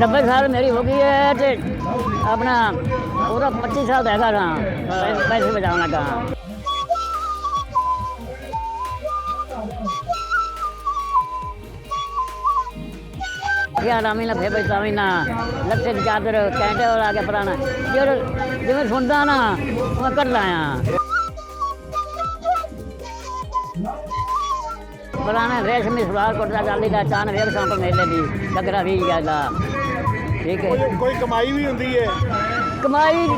नब्बे साल मेरी हो गई है अपना पूरा पच्चीस साल तो रहता था पैसे बचाना का रामी ना फेबे स्वामी लक्ष्य चादर कैंटे और आगे पुराना। जो जिम्मे सुनता ना तो मैं कर लाया। ਕਰ ਲਾਇਆ ਪੁਰਾਣਾ ਰੇਸ਼ਮੀ ਸਲਵਾਰ ਕੁੜਤਾ ਚਾਲੀ ਦਾ ਚਾਨ ਵੇਖ ਸੰਪ ਮੇਲੇ ਦੀ ਡਗਰਾ ਵੀ ਜਾਂਦਾ ਠੀਕ ਹੈ। ਕੋਈ ਕੋਈ ਕਮਾਈ ਵੀ ਹੁੰਦੀ ਹੈ। ਕਮਾਈ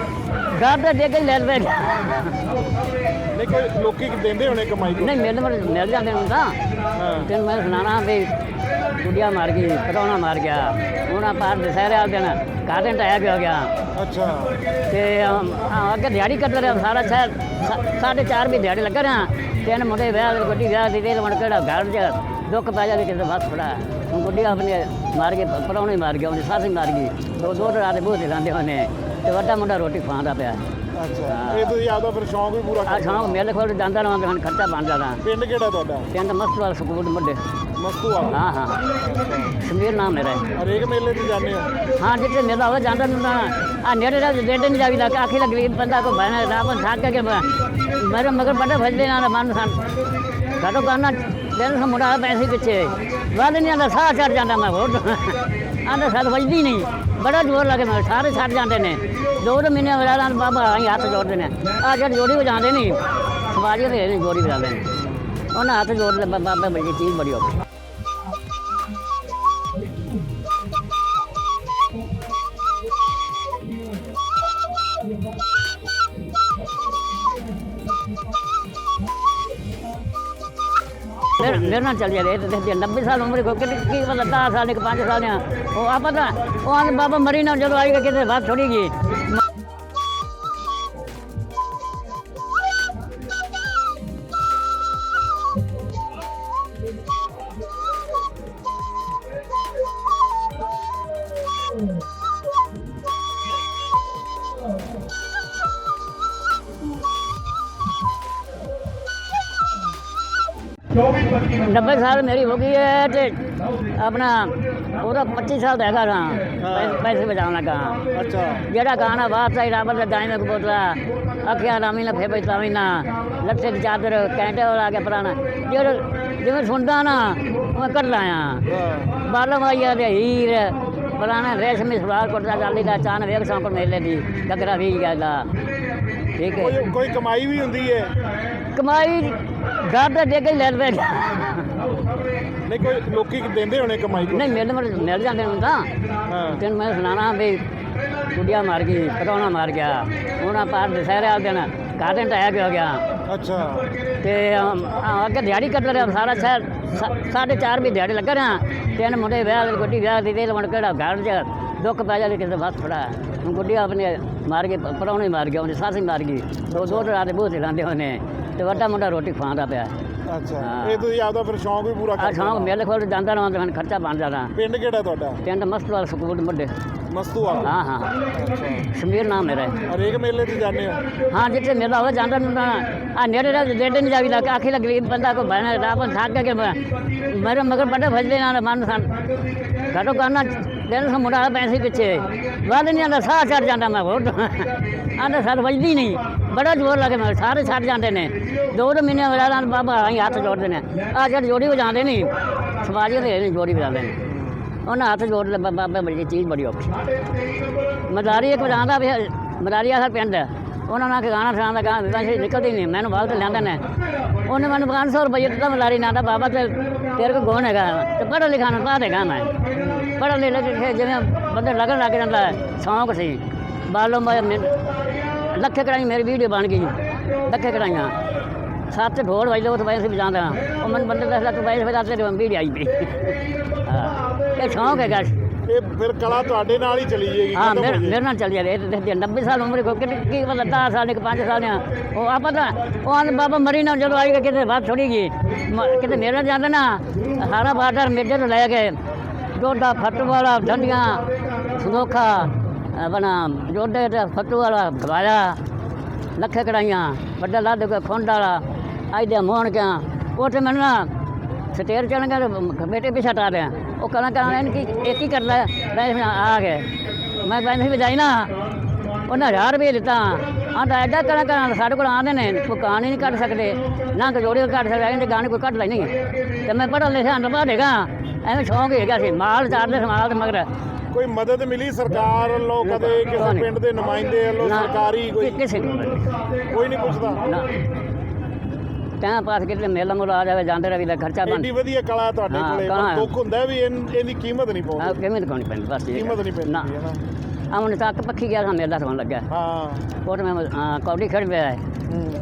ਘਰ ਦਾ ਦੇ ਕੇ ਲੈ ਲੈ ਨਹੀਂ ਕੋਈ ਲੋਕੀ ਦਿੰਦੇ ਹੋਣੇ ਕਮਾਈ ਨਹੀਂ ਮਿਲ ਮਿਲ ਮਿਲ ਜਾਂਦੇ ਹੁਣ ਤਾਂ। ਹਾਂ। ਤੈਨੂੰ ਮੈਂ ਸੁਣਾਣਾ ਵੀ ਕੁੜੀਆ ਮਾਰ ਗਈ ਪਰੌਣਾ ਮਾਰ ਗਿਆ। ਹੁਣ ਆਪਾਂ ਦਸਹਿਰੇ ਵਾਲੇ ਦਿਨ ਕਾਹਦੇ ਟਾਇਆ ਵੀ ਹੋ ਗਿਆ। ਅੱਛਾ। ਤੇ ਅਮ, ਆ, ਅੱਗੇ ਦਿਹਾੜੀ ਕੱਢ ਰਿਹਾ ਸਾਰਾ ਸ਼ਹਿਰ। ਸਾ- ਸਾਢੇ ਚਾਰ ਵੀ ਦਿਹਾੜੀ ਲੱਗ ਰਿਹਾ। ਤਿੰਨ ਮੁੰਡੇ ਵਿਆਹ ਦੇ ਗੱਡੀ ਵਿਆਹ ਦੀ ਤੇ ਮਣ ਕਿਹੜਾ ਘਰ ਚ ਦੁੱਖ ਪੈ ਜਾਂਦੇ ਕਿਸੇ ਬਸ ਫੜਾ। ਹੁਣ ਗੁੱਡੀ ਆਪਣੇ ਮਾਰ ਕੇ ਪਰੌਣੇ ਮਾਰ ਗਿਆ ਉਹਨੇ ਸਾਸੀ ਮਾਰ ਗਈ। ਦੋ ਦੋ ਰਾਤ ਤੇ ਲਾਂਦੇ ਹੋਣੇ। ਤੇ ਵੱਡਾ ਮੁੰਡਾ ਰੋਟੀ ਖਾਂਦਾ ਪਿਆ। ਅੱਛਾ। ਇਹ ਤੁਸੀਂ ਆਪਦਾ ਫਿਰ ਸ਼ੌਂਕ ਵੀ ਪੂਰਾ ਆ ਸ਼ਾਮ ਮੇਲੇ ਕੋਲ ਜਾਂਦਾ ਰਹਾਂ ਹਨ ਖਰਚਾ ਬਣ ਜਾਂਦਾ ਪਿੰਡ ਕਿਹੜਾ ਤੁਹਾਡਾ? ਪਿੰਡ ਮਸਤਵਾਲ ਸਕੂਲ ਮੁੰਡੇ। ਮਸਤੂ ਵਾਲਾ ਹਾਂ ਹਾਂ। ਸਮੀਰ ਨਾਮ ਮੇਰਾ ਹੈ। ਹਰੇਕ ਮੇਲੇ 'ਚ ਜਾਂਦੇ ਹੋ ਹਾਂ ਜਿੱਥੇ ਮੇਲਾ ਹੋਵੇ ਜਾਂਦਾ ਨੂੰ ਆ ਨੇੜੇ ਦਾ ਡੇਢ ਨਹੀਂ ਜਾਵੀ ਦਾ ਆਖੀ ਲੱਗ ਬੰਦਾ ਕੋ ਬਹਿਣਾ ਰਾਮ ਥੱਕ ਕੇ ਮੇਰੇ ਮਗਰ ਬੜਾ ਭਜਦੇ ਨਾਲ ਮਨ ਸਨ। ਘਟੋ ਕਰਨਾ ਦਿਨ ਸਾ ਮੁੰਡਾ ਪੈਸੇ ਪਿੱਛੇ। ਵੱਧ ਨਹੀਂ ਆਂਦਾ ਸਾਹ ਚੜ ਜਾਂਦਾ ਮੈਂ ਹੋਰ। ਆਂਦਾ ਸਾਹ ਵੱਜਦੀ ਨਹੀਂ ਬੜਾ ਜ਼ੋਰ ਲੱਗੇ ਮੈਂ ਸਾਰੇ ਛੱਡ ਜਾਂਦੇ ਨੇ। ਦੋ ਦੋ ਮਹੀਨੇ ਵਾਲਾ ਨਾਲ ਬਾਬਾ ਆਈ ਹੱਥ ਜੋੜਦੇ ਨੇ। ਆ ਜਦ ਜੋੜੀ ਵਜਾਉਂਦੇ ਨਹੀਂ ਸਵਾਰੀ ਦੇ ਨਹੀਂ ਜੋੜੀ ਵਜਾਉਂਦੇ ਨੇ। ਉਹਨਾਂ ਹੱਥ ਜੋੜ ਲੈ ਬਾਬਾ ਬੜੀ ਚੀਜ਼ ਬੜੀ ਔਖੀ। ਮੇਰੇ ਮੇਰੇ ਨਾਲ ਚੱਲ ਜਾਵੇ ਤੇ ਤੇ 90 ਸਾਲ ਉਮਰ ਕੋ ਕਿ ਕੀ ਪਤਾ 10 ਸਾਲ ਇੱਕ 5 ਸਾਲ ਆ। ਉਹ ਆ ਪਤਾ ਉਹ ਆਂਦੇ ਬਾਬਾ ਮਰੀ ਨਾ ਜਦੋਂ ਆਏਗਾ ਕਿਤੇ ਬਾਤ ਥੋੜੀ ਜੀ। नब्बे साल मेरी हो गई है ते अपना ओह्दा पच्ची साल दा हैगा हाँ। हाँ। पैसे बचान लगा अच्छा। जेह्ड़ा गाना वापस आई रावल दा दाइमे को अखियाँ रामी ना फेबे तावी ना लच्छे दी चादर कैंटे और आगे पराना। जेह्ड़ा जिवें सुनदा ना मैं कर लाया। हाँ। बालम आइया ते हीर फलाना रेशमी सलवार कुर्ता चाली दा चान वेख सौ मेले दी डगरा भी गया ठीक है। कोई कमाई भी होंगी है? कमाई ਘਰ ਦਾ ਦੇ ਕੇ ਲੈ ਲੈ ਨਹੀਂ ਕੋਈ ਲੋਕੀ ਦਿੰਦੇ ਹੋਣੇ ਕਮਾਈ ਨਹੀਂ ਮਿਲ ਮਿਲ ਮਿਲ ਜਾਂਦੇ ਤਾਂ। ਹਾਂ। ਤੈਨੂੰ ਮੈਂ ਸੁਣਾਣਾ ਵੀ ਕੁੜੀਆ ਮਾਰ ਗਈ ਪਰੌਣਾ ਮਾਰ ਗਿਆ। ਹੁਣ ਆਪਾਂ ਦਸਹਿਰੇ ਦਿਨ ਕਾਹਦੇ ਟਾਇਆ ਵੀ ਹੋ ਗਿਆ। ਅੱਛਾ। ਤੇ ਆ, ਅੱਗੇ ਦਿਹਾੜੀ ਕੱਢ ਰਿਹਾ ਸਾਰਾ ਸ਼ਹਿਰ। ਸਾਢੇ ਚਾਰ ਵੀ ਦਿਹਾੜੀ ਲੱਗ ਰਿਹਾ। ਤਿੰਨ ਮੁੰਡੇ ਵਿਆਹ ਦੇ ਗੱਡੀ ਵਿਆਹ ਦੀ ਤੇ ਮਣ ਕਿਹੜਾ ਘਰ ਚ ਦੁੱਖ ਪੈ ਜਾਂਦੇ ਕਿਸੇ ਬਸ ਫੜਾ। ਹੁਣ ਗੁੱਡੀ ਆਪਣੇ ਮਾਰ ਕੇ ਪਰੌਣੇ ਮਾਰ ਗਿਆ ਉਹਨੇ ਸਾਸੀ ਮਾਰ ਗਈ। ਦੋ ਦੋ ਰਾਤ ਤੇ ਲਾਂਦੇ ਹੋਣੇ ਤੇ ਵੱਡਾ ਮੁੰਡਾ ਰੋਟੀ ਖਾਂਦਾ ਪਿਆ। ਅੱਛਾ ਹਾਂ। ਇਹ ਤੁਸੀਂ ਆਪਦਾ ਫਿਰ ਸ਼ੌਂਕ ਵੀ ਪੂਰਾ ਆ ਕਰਦੇ ਸ਼ਾਮ ਮੇਲੇ ਕੋਲ ਜਾਂਦਾ ਰਹਾਂ ਹਨ ਖਰਚਾ ਬਣ ਜਾਂਦਾ। ਪਿੰਡ ਕਿਹੜਾ ਤੁਹਾਡਾ? ਪਿੰਡ ਮਸਤਵਾਲ ਸਕੂਲ ਮੁੰਡੇ। ਮਸਤੂ ਵਾਲਾ ਹਾਂ ਹਾਂ। ਸਮੀਰ ਨਾਮ ਮੇਰਾ ਹੈ। ਹਰੇਕ ਮੇਲੇ 'ਚ ਜਾਂਦੇ ਹੋ? ਹਾਂ ਜਿੱਥੇ ਮੇਲਾ ਹੋਵੇ ਜਾਂਦਾ ਨੂੰ ਆ ਨੇੜੇ ਦਾ ਡੇਢ ਨਹੀਂ ਜਾਵੀ ਦਾ ਆਖੀ ਲੱਗ ਗਰੀਬ ਬੰਦਾ ਕੋ ਬਹਿਣਾ ਰਾਮ ਥੱਕ ਕੇ ਮੇਰੇ ਮਗਰ ਬੜਾ ਭਜਦੇ ਨਾਲ ਮਨ ਸਨ ਘਟੋ ਕਰਨਾ ਦਿਨ ਸਾ ਮੁੰਡਾ ਪੈਸੇ ਪਿੱਛੇ। ਵੱਧ ਨਹੀਂ ਆਂਦਾ ਸਾਹ ਛੱਡ ਜਾਂਦਾ ਮੈਂ ਹੋਰ ਆਂਦਾ ਸਰ ਵੱਜਦੀ ਨਹੀਂ ਬੜਾ ਜ਼ੋਰ ਲੱਗੇ ਮੈਂ ਸਾਰੇ ਛੱਡ ਜਾਂਦੇ ਨੇ। ਦੋ ਦੋ ਮਹੀਨੇ ਵਾਲਾ ਨਾਲ ਬਾਬਾ ਆਈ ਹੱਥ ਜੋੜਦੇ ਨੇ। ਆ ਜਦ ਜੋੜੀ ਵਜਾਉਂਦੇ ਨਹੀਂ ਸਵਾਰੀ ਦੇ ਨਹੀਂ ਜੋੜੀ ਵਜਾਉਂਦੇ ਨੇ। ਉਹਨਾਂ ਹੱਥ ਜੋੜ ਲੈ ਬਾਬਾ ਬੜੀ ਚੀਜ਼ ਬੜੀ ਔਖੀ। ਮਦਾਰੀ ਇੱਕ ਵਜਾਉਂਦਾ ਵੀ, ਮਦਾਰੀ ਆ ਪਿੰਡ। ਉਹਨਾਂ ਨਾਲ ਗਾਣਾ ਸੁਣਾਉਂਦਾ, ਗਾਣਾ ਦਿੱਤਾ ਸੀ, ਨਿਕਲਦੀ ਨਹੀਂ ਮੈਨੂੰ ਬਾਹਰ ਤੇ ਲਿਆਂਦਾ ਨੇ। ਉਹਨੇ ਮੈਨੂੰ 500 ਰੁਪਏ ਦਿੱਤਾ ਮਲਾਰੀ ਨਾਲ ਦਾ ਬਾਬਾ ਤੇ ਤੇਰੇ ਕੋ ਗੋਣ ਹੈਗਾ। ਤੇ ਪੜ੍ਹ ਲਿਖਾ ਨਾ ਪਾ ਦੇਗਾ ਮੈਂ। ਪੜ੍ਹ ਲੈ ਕੇ ਜਿਵੇਂ ਬੰਦੇ ਲੱਗਣ ਲੱਗ ਜਾਂਦਾ ਹੈ, ਸ਼ੌਂਕ ਸੀ। ਬਾਲੋਂ ਮੈਂ ਲੱਖੇ ਕੜਾਈ ਮੇਰੀ ਵੀਡੀਓ ਬਣ ਗਈ। ਲੱਖੇ ਕੜਾਈਆਂ ਸੱਤ ਢੋਲ ਵਜਦੇ ਉਹ ਪੈਸੇ ਵਜਾਉਂਦਾ ਉਹ ਮੈਨੂੰ ਬੰਦੇ ਦੱਸਦਾ ਤੂੰ ਪੈਸੇ ਵਜਾ ਤੇ ਵੀਡੀਓ ਆਈ ਪਈ। ਹਾਂ। ਇਹ ਸ਼ੌਂਕ ਹੈਗਾ। ਇਹ ਫਿਰ ਕਲਾ ਤੁਹਾਡੇ ਨਾਲ ਹੀ ਚਲੀ ਜਾਏਗੀ ਹਾਂ ਹੋ ਮੇਰੇ। ਮੇਰੇ ਨਾਲ ਚੱਲ ਜਾਵੇ। ਇਹ ਤੇ 90 ਸਾਲ ਉਮਰ ਕੋ ਕਿ ਕੀ ਪਤਾ 10 ਸਾਲ ਇੱਕ 5 ਸਾਲ ਆ। ਉਹ ਆ ਪਤਾ ਉਹ ਆਂਦੇ ਬਾਬਾ ਮਰੀ ਨਾ ਜਦੋਂ ਆਏਗਾ ਕਿਤੇ ਬਾਤ ਥੋੜੀ ਗਈ ਕਿਤੇ ਮੇਰੇ ਨਾਲ ਜਾਂਦਾ ਨਾ ਹਾਰਾ ਬਾਰਡਰ ਮੇਜਰ ਨੂੰ ਲੈ ਗਏ ਡੋਡਾ ਫੱਟੂ ਵਾਲਾ ਡੰਡੀਆਂ ਸੰਦੋਖਾ ਆਪਣਾ ਜੋਡੇ ਤੇ ਫੱਟੂ ਵਾਲਾ ਖਵਾਇਆ, ਲੱਖੇ ਕੜਾਈਆਂ ਵੱਡਾ ਲੱਦ ਕੇ ਖੁੰਡ ਵਾਲਾ ਆਈਦੇ ਮੋਹਣ ਕਿਆ ਉੱਥੇ ਮੈਨੂੰ ਨਾ ਸਟੇਰ ਚੜਨ ਗਿਆ ਬੇਟੇ ਪਿੱਛੇ ਹਟਾ ਦਿਆ ਉਹ ਕਲਾਂ ਕਲਾਂ ਇਹਨ ਕੀ, ਇਹ ਕੀ ਕਰਦਾ ਹੈ? ਮੈਂ ਆ ਗਏ ਮੈਂ ਬੈਂਸ ਵਜਾਈ ਨਾ, ਉਹਨਾਂ ਹਜ਼ਾਰ ਰੁਪਏ ਦਿੱਤਾ। ਆਂਦਾ ਐਡਾ ਕਲਾਂ ਕਲਾਂ ਸਾਡੇ ਕੋਲ ਆਉਂਦੇ ਨੇ, ਕੋਈ ਗਾਣੇ ਨਹੀਂ ਕੱਢ ਸਕਦੇ, ਨਾ ਕਜੋੜੇ ਕੱਢ ਸਕਦੇ ਇਹਦੇ ਗਾਣੇ ਕੋਈ ਕੱਢ ਲੈਣੀ। ਤੇ ਮੈਂ ਪੜ੍ਹਾ ਲਿਖਿਆ ਅਨਪੜ੍ਹ ਹੈਗਾ ਐਵੇਂ ਸ਼ੌਂਕ ਹੈਗਾ ਸੀ। ਮਾਲ ਚਾਰਦੇ ਸਮਾਲ ਦੇ ਮਗਰ। ਕੋਈ ਮਦਦ ਮਿਲੀ ਸਰਕਾਰ ਵੱਲੋਂ ਕਦੇ? ਕਿਸੇ। ਪਿੰਡ ਦੇ ਨੁਮਾਇੰਦੇ ਵੱਲੋਂ? ਸਰਕਾਰੀ ਕੋਈ? ਕਿਸੇ ਨੂੰ ਨਹੀਂ। ਕੋਈ ਨਹੀਂ ਪੁੱਛਦਾ? ਨਾ। ਤਾਂ ਪਾਸ ਕਿਤੇ ਮੇਲਾ ਮੁਲਾ ਆ ਜਾਵੇ ਜਾਂਦੇ ਰਵੀ ਦਾ ਖਰਚਾ ਬਣ ਐਡੀ ਵਧੀਆ ਕਲਾ ਤੁਹਾਡੇ ਹਾਂ, ਕੋਲੇ ਹੈ। ਦੁੱਖ ਹੁੰਦਾ ਵੀ ਇਹਦੀ ਕੀਮਤ ਨਹੀਂ ਪਾਉਂਦੇ। ਕਿਵੇਂ ਦਿਖਾਉਣੀ ਪੈਂਦੀ ਬਸ ਇਹ ਕੀਮਤ ਨਹੀਂ ਪੈਂਦੀ ਹੈ ਨਾ। ਆਮਨ ਤੱਕ ਪੱਖੀ ਗਿਆ ਤਾਂ ਮੇਲਾ ਸੋਣ ਲੱਗਾ ਹਾਂ। ਕੋਟ ਮੈਂ ਕੌਡੀ ਖੜ ਪਿਆ ਹੈ। ਹੂੰ।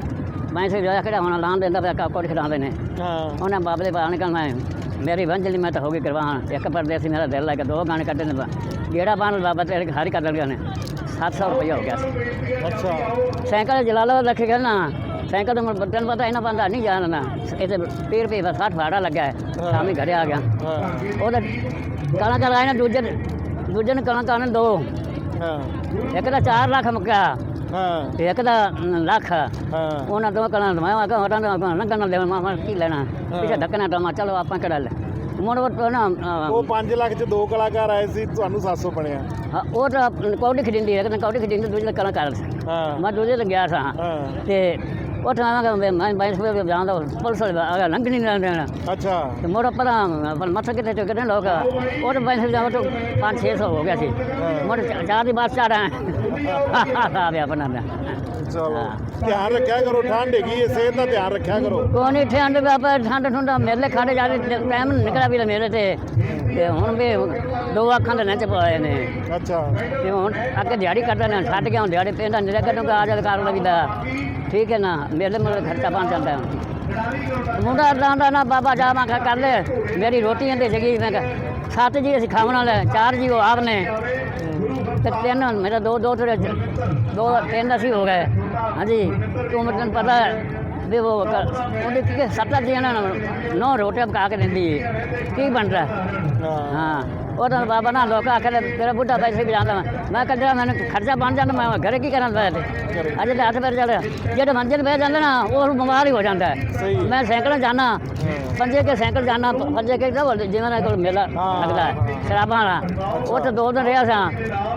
ਮੈਂ ਸੇ ਜਿਹੜਾ ਖੜਾ ਹੋਣਾ ਲਾਂ ਦਿੰਦਾ ਪਿਆ ਕੌਡੀ ਖੜਾਉਂਦੇ ਨੇ। ਹਾਂ। ਉਹਨਾਂ ਬਾਬੇ ਦੇ ਬਾਹਰ ਨਿਕਲਣਾ ਹੈ। ਮੇਰੀ ਵੰਜਲੀ ਮੈਂ ਤਾਂ ਹੋ ਗਈ ਕਰਵਾਨ ਇੱਕ ਪਰਦੇਸੀ ਮੇਰਾ ਦਿਲ ਲੱਗਾ ਦੋ ਗਾਣੇ ਕੱਢੇ ਨੇ ਜਿਹੜਾ ਬਾਣ ਬਾਬਾ ਤੇਰੇ ਹਾਰੀ ਕਰ ਲਗਾ ਨੇ 700 ਰੁਪਇਆ ਹੋ ਗਿਆ ਸੀ। ਅੱਛਾ। ਸਾਈਕਲ ਜਲਾਲਾਬਾਦ ਰੱਖੇ ਗਿਆ ਨਾ ਸਾਈਕਲ ਤਾਂ ਮੈਨੂੰ ਤੈਨੂੰ ਪਤਾ ਇਹਨਾਂ ਬੰਦਾ ਨਹੀਂ ਜਾਣਦਾ। ਇੱਥੇ 30 ਰੁਪਏ ਦਾ 60 ਫਾੜਾ ਲੱਗਾ ਹੈ। ਸ਼ਾਮੀ ਘਰੇ ਆ ਗਿਆ। ਉਹਦਾ ਕਾਲਾ ਕਾਲਾ ਆਇਆ ਨਾ ਦੂਜੇ ਦੂਜੇ ਨੇ ਕਾਲਾ ਕਾਲਾ ਦੋ। ਹਾਂ। ਇੱਕ ਦਾ 4 ਲੱਖ ਮੁੱਕਿਆ। ਹਾਂ। ਤੇ ਇੱਕ ਦਾ ਮ, ਲੱਖ। ਹਾਂ। ਉਹਨਾਂ ਦੋ ਕਲਾਂ ਮੈਂ ਆ ਕੇ ਹਟਾਂ ਦਾ ਲੰਗਣ ਦੇ ਮੈਂ ਕੀ ਲੈਣਾ? ਪਿੱਛੇ ਧੱਕਣਾ ਤਾਂ ਚਲੋ ਆਪਾਂ ਕਿਹੜਾ ਲੈ। ਮੁੜ ਉਹ ਨਾ ਅ, ਉਹ 5 ਲੱਖ ਚ ਦੋ ਕਲਾਕਾਰ ਆਏ ਸੀ ਤੁਹਾਨੂੰ 700 ਬਣਿਆ। ਹਾਂ, ਉਹ ਤਾਂ ਕੌਡੀ ਖੜਿੰਦੀ ਹੈ ਕਿ ਕੌਡੀ ਖੜਿੰਦੀ ਦੂਜੇ ਕਲਾਂ ਕਰ ਹਾਂ। ਮੈਂ ਦੂਜੇ ਤੇ ਗਿਆ ਸਾਂ। ਹਾਂ। ਤੇ ਉਹ ਤਾਂ ਆਵਾਂਗਾ ਮੈਂ ਬਾਈਸ ਵੇ ਜਾਂਦਾ ਪੁਲਿਸ ਵਾਲੇ ਆ ਲੰਘ ਨਹੀਂ ਦੇਣਾ। ਅੱਛਾ। ਤੇ ਮੋੜ ਪਰਾਂ ਪਰ ਮੱਥਾ ਕਿਤੇ ਤੇ ਕਿਤੇ ਲੋਕ ਉਹ ਤਾਂ ਬਾਈਸ ਜਾਵਾ ਤੋਂ 5-600 ਹੋ ਗਿਆ ਸੀ। ਮੋੜ ਚਾਰ ਦੀ ਬਾਤ ਚਾੜਾ ਆ ਗਿਆ ਬਣਾ ਲਿਆ ਚਲੋ ਧਿਆਨ ਰੱਖਿਆ ਕਰੋ ਠੰਡ ਹੈਗੀ ਹੈ ਸਿਹਤ ਦਾ ਧਿਆਨ ਰੱਖਿਆ ਕਰੋ। ਕੋਈ ਨਹੀਂ ਠੰਡ ਬਾਬਾ ਠੰਡ ਠੰਡਾ ਮੇਲੇ ਖਾਣੇ ਜਾ ਟਾਈਮ ਨਿਕਲਿਆ ਵੀ ਮੇਰੇ ਤੇ। ਤੇ ਹੁਣ ਵੀ ਦੋ ਅੱਖਾਂ ਦੇ ਨੱਚ ਪਾਏ ਨੇ। ਅੱਛਾ। ਤੇ ਹੁਣ ਅੱਗੇ ਦਿਹਾੜੀ ਕੱਢਦੇ ਨੇ ਛੱਡ ਕੇ ਹੁਣ ਦਿਹਾੜੀ ਪੈਂਦਾ ਨਿਰੇ ਕੱਢੂਗਾ ਆ ਜਾ ਕਰ ਲਵੀਦਾ ਠੀਕ ਹੈ ਨਾ ਮੇਲੇ ਮੇਲੇ ਖਰਚਾ ਬਣ ਜਾਂਦਾ ਮੁੰਡਾ ਲਾਂਦਾ ਨਾ ਬਾਬਾ ਜਾ ਮੈਂ ਕਰ ਲੈ ਮੇਰੀ ਰੋਟੀ ਇਹਦੇ ਜਗੀ ਮੈਂ ਸੱਤ ਜੀ ਅਸੀਂ ਖਾਣ ਵਾਲੇ ਚਾਰ ਜੀ ਉਹ ਆਪ ਨੇ। ਤੇ ਤਿੰਨ ਮੇਰਾ ਦੋ ਦੋ ਥੋੜੇ ਦੋ ਤਿੰਨ ਅਸੀਂ ਹੋ ਗਏ। ਹਾਂਜੀ ਤੂੰ ਮੈਨੂੰ ਪਤਾ ਵੀ ਉਹ ਕ- ਉਹਦੇ ਕੀ ਸੱਤ ਜੀ ਨਾ ਨੌ ਰੋਟੀਆਂ ਪਕਾ ਕੇ ਦਿੰਦੀ ਹੈ ਕੀ ਬਣਦਾ? ਹਾਂ ਉਹ ਤਾਂ ਬਾਬਾ ਨਾ ਲੋਕ ਆਖਦੇ ਤੇਰਾ ਬੁੱਢਾ ਪੈਸੇ ਵੀ ਜਾਂਦਾ ਮੈਂ ਮੈਂ ਕੱਢਿਆ ਮੈਨੂੰ ਖਰਚਾ ਬਣ ਜਾਂਦਾ ਮੈਂ ਘਰੇ ਕੀ ਕਰਾਂ ਬੈ ਤੇ। ਅਜੇ ਤਾਂ ਹੱਥ ਪੈਰ ਚੱਲ ਜਿਹੜੇ ਮੰਜੇ ਬਹਿ ਜਾਂਦੇ ਨਾ ਉਹ ਬਿਮਾਰ ਹੀ ਹੋ ਜਾਂਦਾ ਹੈ। ਸਹੀ ਹੈ। ਮੈਂ ਸਾਈਕਲ ਜਾਣਾ ਪੰਜੇ ਕੇ ਸਾਈਕਲ ਜਾਣਾ ਪੰਜੇ ਕੇ ਤਾਂ ਜਿਵੇਂ ਨਾ ਕੋਲ ਮੇਲਾ ਹਾਂ, ਲੱਗਦਾ ਹੈ ਸ਼ਰਾਬਾਂ ਵਾਲਾ। ਉਹ ਤਾਂ ਦੋ ਦਿਨ ਰਿਹਾ ਸਾਂ।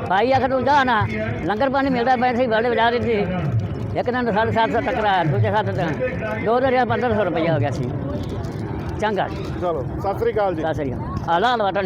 ਭਾਈ ਆਖ ਤੂੰ ਜਾ ਨਾ ਲੰਗਰ ਪਾਣੀ ਮਿਲਦਾ ਬੈਠੇ ਬੜੇ ਵਜਾ ਦਿੱਤੀ ਇੱਕ ਦਿਨ ਸਾਢੇ ਸੱਤ ਸੌ ਟਕਰਾ ਦੂਜੇ ਸੱਤ ਦਿਨ ਦੋ ਦਿਨ ਰਿਹਾ 1500 ਰੁਪਇਆ ਹੋ ਗਿਆ ਸੀ। ਚੰਗਾ। ਚਲੋ ਸਤਿ ਸ੍ਰੀ ਅਕਾਲ ਜੀ। ਸਤਿ ਸ੍ਰੀ ਅਕਾਲ। ਆਲਾ ਲਵਾਟਣ